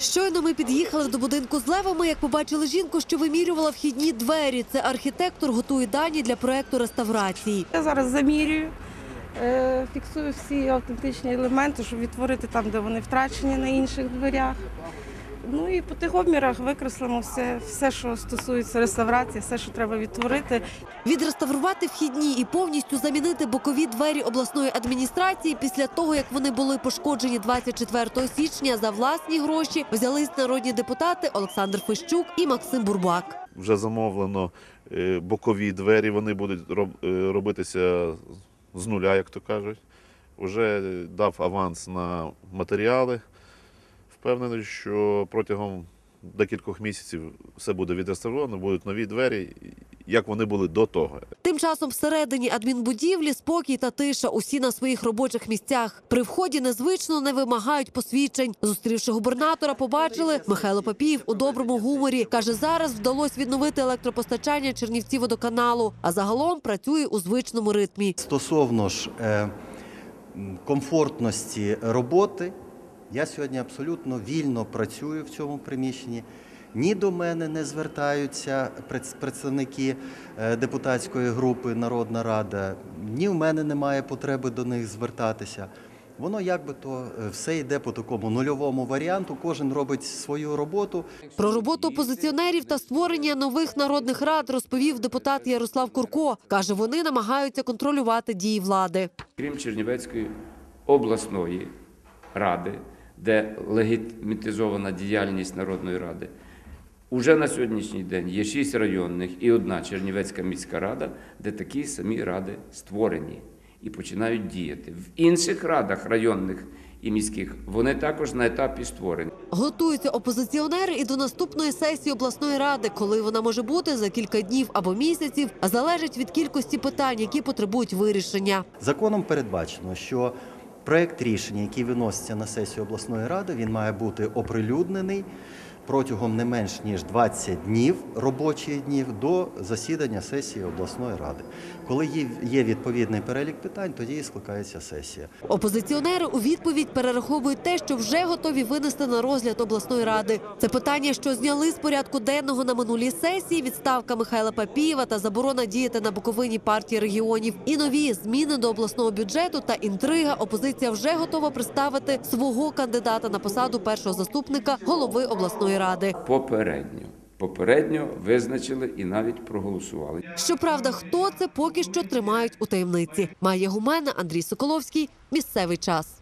Щойно ми під'їхали до будинку з левами, як побачили жінку, що вимірювала вхідні двері. Це архітектор готує дані для проекту реставрації. Я зараз замірюю, е, фіксую всі автентичні елементи, щоб відтворити там, де вони втрачені на інших дверях. Ну і по тих обмірах викреслимо все, все, що стосується реставрації, все, що треба відтворити. Відреставрувати вхідні і повністю замінити бокові двері обласної адміністрації після того, як вони були пошкоджені 24 січня за власні гроші, взялись народні депутати Олександр Фищук і Максим Бурбак. Вже замовлено е, бокові двері, вони будуть е, робитися з нуля, як то кажуть. Вже дав аванс на матеріали. Впевнений, що протягом декількох місяців все буде відреставровано, будуть нові двері, як вони були до того. Тим часом всередині адмінбудівлі спокій та тиша. Усі на своїх робочих місцях. При вході незвично не вимагають посвідчень. Зустрівши губернатора, побачили Михайло Папіїв у доброму гуморі. каже, зараз вдалося відновити електропостачання Чернівці водоканалу, а загалом працює у звичному ритмі. Стосовно ж е, комфортності роботи, я сьогодні абсолютно вільно працюю в цьому приміщенні. Ні до мене не звертаються представники е, депутатської групи Народна Рада, ні в мене немає потреби до них звертатися. Воно якби то е, все йде по такому нульовому варіанту. Кожен робить свою роботу. Про роботу опозиціонерів та створення нових народних рад розповів депутат Ярослав Курко. каже, вони намагаються контролювати дії влади. крім Чернівецької обласної ради, де легітимізована діяльність Народної ради, уже на сьогоднішній день є шість районних і одна Чернівецька міська рада, де такі самі ради створені і починають діяти. В інших радах районних і міських вони також на етапі створення. Готуються опозиціонери і до наступної сесії обласної ради, коли вона може бути за кілька днів або місяців, а залежить від кількості питань, які потребують вирішення. Законом передбачено, що проект рішення, який виноситься на сесію обласної ради, він має бути оприлюднений протягом не менш ніж 20 днів робочих днів до засідання сесії обласної ради. Коли є- відповідний перелік питань, тоді і скликається сесія. Опозиціонери у відповідь перераховують те, що вже готові винести на розгляд обласної ради. Це питання, що зняли з порядку денного на минулій сесії, відставка Михайла Папієва та заборона діяти на Буковині партії регіонів. І нові зміни до обласного бюджету та інтрига. Опозиція вже готова представити свого кандидата на посаду першого заступника голови обласної ради. Попередньо. Попередньо визначили і навіть проголосували. Щоправда, хто це поки що тримають у таємниці. Має гумена Андрій Соколовський. Місцевий час.